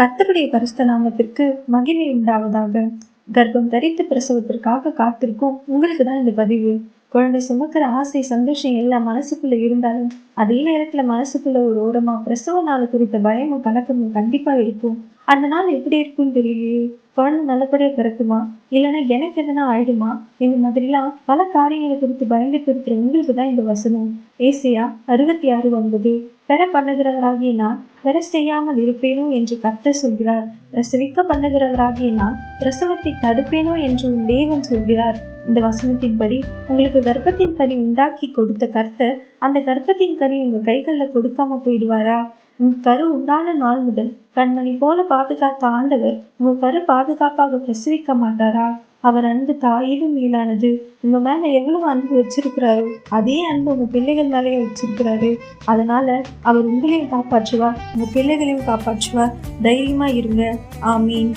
கத்தருடைய பரிசுத்த நாமத்திற்கு மகிமை உண்டாவதாக. கர்ப்பம் தரித்து பிரசவத்திற்காக காத்திருக்கும் உங்களுக்கு தான் இந்த பதிவு. குழந்தை சுமக்கிற ஆசை சந்தோஷம் எல்லாம் மனசுக்குள்ள இருந்தாலும் அதே நேரத்துல மனசுக்குள்ள ஒரு ஓரமா பிரசவ நாள் குறித்த பயமும் கலக்கமும் கண்டிப்பா இருக்கும். அந்த நாள் எப்படி இருக்கும்னு தெரியலையே. குழந்தை நல்லபடியா பிறக்குமா? இல்லைன்னா எனக்கு எதனா ஆயிடுமா? இந்த மாதிரிலாம் பல காரியங்களை குறித்து பயந்துட்டு இருக்கிற உங்களுக்கு தான் இந்த வசனம். ஏசியா அறுபத்தி ஆறு ஒன்பது. பெற பண்ணுகிறவராகிய நான் பெற செய்யாமல் இருப்பேனோ என்று கர்த்தர் சொல்கிறார். பிரசவிக்க பண்ணுகிறவராகிய நான் பிரசவத்தை தடுப்பேனோ என்று உன் தேவன் சொல்கிறார். இந்த வசனத்தின்படி உங்களுக்கு கர்ப்பத்தின் கனி உண்டாக்கி கொடுத்த கர்த்தர் அந்த கர்ப்பத்தின் கனி உங்க கைகளில் கொடுக்காம போயிடுவாரா? உங்க கரு உண்டான நாள் முதல் கண்மணி போல பாதுகாத்த ஆண்டவர் உங்க கரு பாதுகாப்பாக பிரசவிக்க மாட்டாரா? அவர் அன்பு தாயிலும் மேலானது. உங்க மேல எவ்வளவு அன்பு வச்சிருக்கிறாரோ அதே அன்பு உங்க பிள்ளைகள் மேலேயே வச்சிருக்கிறாரு. அதனால அவர் உங்களையும் காப்பாற்றுவார் உங்க பிள்ளைகளையும் காப்பாற்றுவார். தைரியமா இருங்க. ஆமீன்.